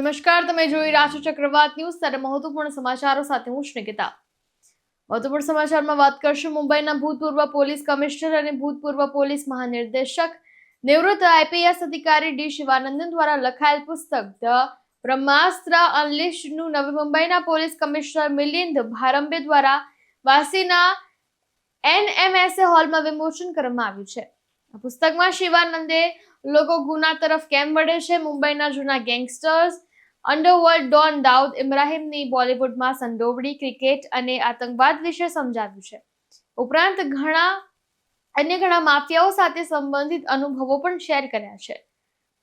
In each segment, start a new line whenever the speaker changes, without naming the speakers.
નમસ્કાર, તમે જોઈ રહ્યા છો ચક્રવાત ન્યૂઝ. ત્યારે મહત્વપૂર્ણ સમાચારો સાથે હું શ્નિકિતા મહત્વપૂર્ણ સમાચારમાં વાત કરશું મુંબઈના ભૂતપૂર્વ પોલીસ કમિશનર અને ભૂતપૂર્વ પોલીસ મહાનિર્દેશક. નિવૃત્ત આઈપીએસ અધિકારી ડી. શિવાનંદન દ્વારા લખાયેલ પુસ્તક, ધ બ્રહ્માસ્ત્ર અનલિસ્ટનું નવી મુંબઈના પોલીસ કમિશનર મિલિંદ ભારંબે દ્વારા વાસીના એનએમએસએ હોલમાં વિમોચન કરવામાં આવ્યું છે. પુસ્તકમાં શિવાનંદે લોકો ગુના તરફ કેમ વળે છે? મુંબઈના જૂના ગેંગસ્ટર્સ અંડરવર્લ્ડ ડોન દાઉદ ઇબ્રાહિમની બોલિવૂડમાં સંડોવણી ક્રિકેટ અને આતંકવાદ વિશે સમજાવ્યું છે. ઉપરાંત ઘણા અન્ય ઘણા માફિયાઓ સાથે સંબંધિત અનુભવો પણ શેર કર્યા છે.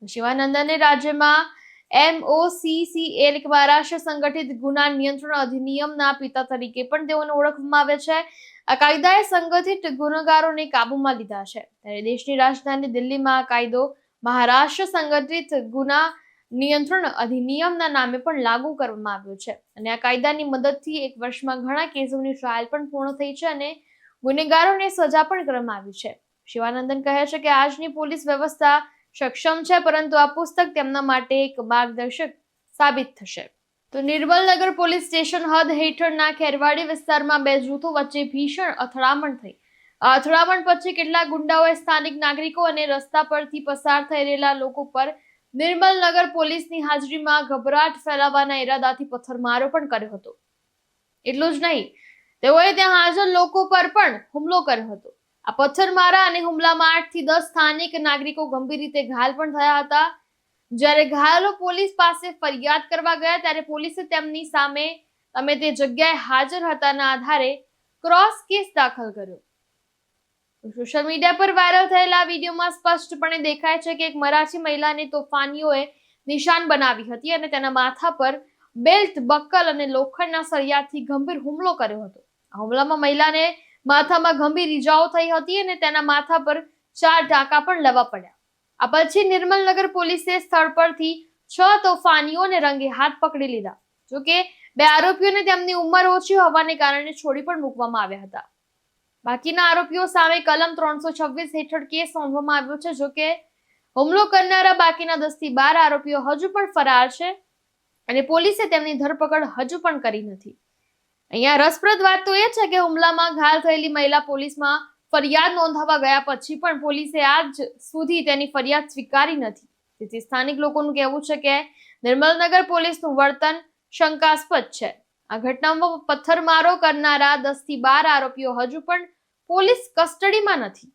શિવાનંદને રાજ્યમાં એમઓસીસીએલ મહારાષ્ટ્ર સંગઠિત ગુના નિયંત્રણ અધિનિયમના પિતા તરીકે પણ તેઓને ઓળખવામાં આવે છે. આ કાયદાએ સંગઠિત ગુનેગારોને કાબૂમાં લીધા છે. ત્યારે દેશની રાજધાની દિલ્હીમાં કાયદો મહારાષ્ટ્ર સંગઠિત ગુના નિયંત્રણ અધિનિયમના નામે પણ લાગુ કરવામાં આવ્યો છે. અને આ કાયદાની મદદથી એક વર્ષમાં ઘણા કેસોની ટ્રાયલ પણ પૂર્ણ થઈ છે અને ગુનેગારોને સજા પણ કરવામાં આવી છે. શિવાનંદન કહે છે કે આજની પોલીસ વ્યવસ્થા સક્ષમ છે, પરંતુ આ પુસ્તક તેમના માટે એક માર્ગદર્શક સાબિત થશે. તો નિર્મલનગર પોલીસ સ્ટેશન હદ હેઠળના ખેરવાડી વિસ્તારમાં બે જૂથો વચ્ચે ભીષણ અથડામણ થઈ. અથડામણ પછી કેટલાક ગુંડાઓએ સ્થાનિક નાગરિકો અને રસ્તા પરથી પસાર થઈ રહેલા લોકો પર નિર્મલનગર પોલીસની હાજરીમાં ગભરાટ ફેલાવવાના ઈરાદાથી પથ્થરમારો પણ કર્યો હતો. એટલું જ નહીં, તેઓએ ત્યાં હાજર લોકો પર પણ હુમલો કર્યો હતો. આ પથ્થરમારા અને હુમલામાં આઠથી દસ સ્થાનિક નાગરિકો ગંભીર રીતે ઘાયલ પણ થયા હતા. જ્યારે ઘાયલો પોલીસ પાસે ફરિયાદ કરવા ગયા ત્યારે પોલીસે તેમની સામે, તમે તે જગ્યાએ હાજર હતાના આધારે ક્રોસ કેસ દાખલ કર્યો. સોશિયલ મીડિયા પર વાયરલ થયેલા વિડીયોમાં સ્પષ્ટપણે દેખાય છે કે એક મરાઠી મહિલાને તોફાનીઓએ નિશાન બનાવી હતી અને તેના માથા પર બેલ્ટ, બક્કલ અને લોખંડના સળિયાથી ગંભીર હુમલો કર્યો હતો. આ હુમલામાં મહિલાને માથામાં ગંભીર ઈજાઓ થઈ હતી અને તેના માથા પર ચાર ટાંકા પણ લેવા પડ્યા. આ પછી નિર્મલનગર પોલીસે સ્થળ પરથી છ તોફાનીઓને રંગે હાથ પકડી લીધા. જોકે બે આરોપીઓને તેમની ઉંમર ઓછી હોવાને કારણે છોડી પણ મૂકવામાં આવ્યા હતા. બાકીના આરોપીઓ સામે કલમ ત્રણસો છવ્વીસ હેઠળ કેસ નોંધવામાં આવ્યો છે, જોકે હુમલો કરનારા બાકીના દસથી બાર આરોપીઓ હજુ પણ ફરાર છે અને પોલીસે તેમની ધરપકડ હજુ પણ કરી નથી. અહીંયા રસપ્રદ વાત તો એ છે કે હુમલામાં ઘાયલ થયેલી મહિલા પોલીસમાં ફરિયાદ નોંધાવવા ગયા પછી પણ પોલીસે આજ સુધી તેની ફરિયાદ સ્વીકારી નથી. તેથી સ્થાનિક લોકોનું કહેવું છે કે નિર્મલનગર પોલીસનું વર્તન શંકાસ્પદ છે. આ ઘટનામાં પથ્થરમારો કરનારા દસથી બાર આરોપીઓ હજુ પણ પોલીસ કસ્ટડીમાં નથી.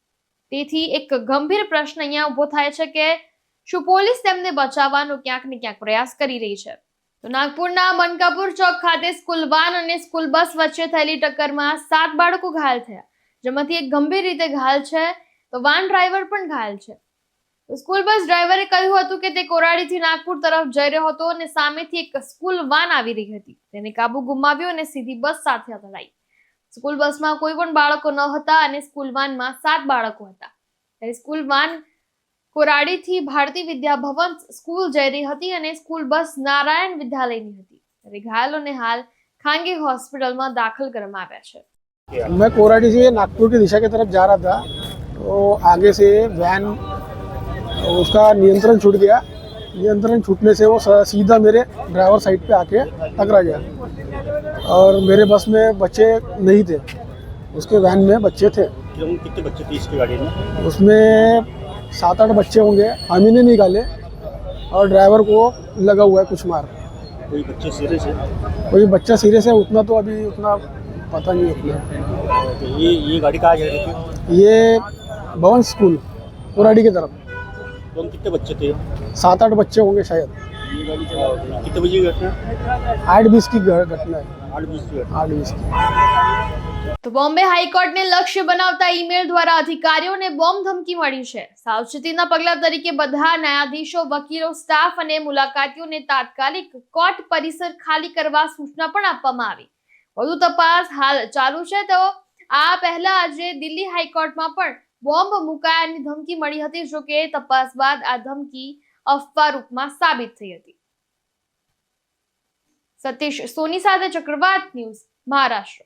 તેથી એક ગંભીર પ્રશ્ન અહીંયા ઊભો થાય છે કે શું પોલીસ તેમને બચાવવાનો ક્યાંક ને ક્યાંક પ્રયાસ કરી રહી છે? તો નાગપુરના મનકાપુર ચોક ખાતે સ્કૂલ વાન અને સ્કૂલ બસ વચ્ચે થયેલી ટક્કરમાં સાત બાળકો ઘાયલ થયા. જેમાંથી એક ગંભીર રીતે ઘાયલ છે, તો વાન ડ્રાઈવર પણ ઘાયલ છે. સ્કૂલ બસ ડ્રાઈવરે કહ્યું હતું કે તે કોરાડીથી નાગપુર તરફ જઈ રહ્યો હતો અને સામેથી એક સ્કૂલ વાન આવી રહી હતી. તેને કાબુ ગુમાવ્યો અને સીધી બસ સાથે અથડાઈ. સ્કૂલ બસમાં કોઈ પણ બાળકો ન હતા અને સ્કૂલ વાનમાં સાત બાળકો હતા ત્યારે સ્કૂલ વાન કોરાડીથી ભારતી વિદ્યા ભવન સ્કૂલ જઈ રહી હતી અને સ્કૂલ બસ નારાયણ વિદ્યાલયની હતી ત્યારે ઘાયલોને હાલ ખાનગી હોસ્પિટલમાં દાખલ કરવામાં આવ્યા છે
मैं कोराडी से नागपुर की दिशा की तरफ जा रहा था तो आगे से वैन उसका नियंत्रण छूट गया नियंत्रण छूटने से वो सीधा मेरे ड्राइवर साइड पे आके टकरा गया। और मेरे बस में बच्चे नहीं थे। उसके वैन में बच्चे थे।
कितने बच्चे थे इसकी गाड़ी में?
उसमें सात आठ बच्चे होंगे। हम ही ने निकाले और ड्राइवर को लगा हुआ है कुछ मार।
कोई बच्चे सीरियस है?
कोई बच्चा सीरियस है उतना तो अभी उतना पता नहीं उतना।
तो ये ये गाड़ी कहाँ जा रही थी?
ये भवन स्कूल कोराडी की तरफ़।
तो कितने बच्चे थे
सात आठ बच्चे होंगे शायद
ये गाड़ी चला कितने बजे की घटना
आठ बीस की घ- घटना है
आठ बीस की घटना
आठ बीस की
તો બોમ્બે હાઈકોર્ટને લક્ષ્ય બનાવતા ઈમેલ દ્વારા અધિકારીઓને બોમ્બ ધમકી મળી છે સાવચેતીના પગલા તરીકે બધા ન્યાયાધીશો વકીલો સ્ટાફ અને મુલાકાતીઓને તાત્કાલિક કોર્ટ પરિસર ખાલી કરવા સૂચના પણ આપવામાં આવી વધુ તપાસ હાલ ચાલુ છે તો આ પહેલા આજે દિલ્હી હાઈકોર્ટમાં પણ બોમ્બ મુકાયાની ધમકી મળી હતી, જો કે તપાસ બાદ આ ધમકી અફવા રૂપમાં સાબિત થઈ હતી. સતીશ સોની સાથે ચક્રવાત ન્યૂઝ, મહારાષ્ટ્ર.